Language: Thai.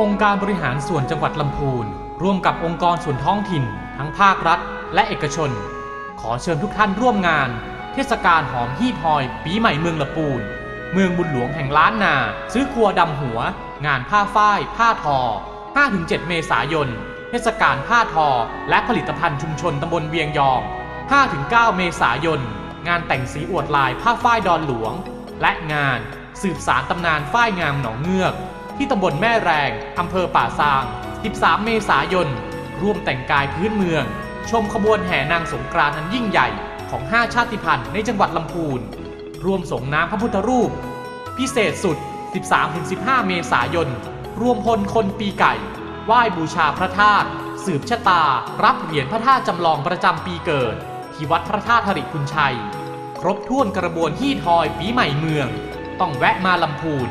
องค์การบริหารส่วนจังหวัดลำพูน ร่วมกับองค์กรส่วนท้องถิ่น ทั้งภาครัฐ และเอกชน ขอเชิญทุกท่านร่วมงาน เทศกาลหอมฮีทฮอย ปีใหม่เมืองลำพูน เมืองบุญหลวงแห่งล้านนา ซื้อครัวดำหัว งานผ้าฝ้าย ผ้าทอ 5-7 เมษายน เทศกาลผ้าทอ และผลิตภัณฑ์ชุมชนตำบลเวียงยอง 5-9 เมษายน งานแต่งสีอวดลายผ้าฝ้ายดอนหลวง และงานสืบสารตำนานฝ้ายงามหนองเงือก ที่ตำบลแม่แรงอำเภอป่าซาง 13 เมษายน ร่วมแต่งกายพื้นเมือง ชมขบวนแห่นางสงกรานต์อันยิ่งใหญ่ของ 5 ชาติพันธุ์ในจังหวัดลำพูน ร่วมส่งน้ำพระพุทธรูป พิเศษสุด 13-15 เมษายน รวมพลคนปีไก่ ไหว้บูชาพระธาตุ สืบชะตา รับเหรียญพระธาตุจำลองประจำปีเกิด ที่วัดพระธาตุหริพุนชัย ครบถ้วนกระบวนฮีทอยปีใหม่เมือง ต้องแวะมาลำพูน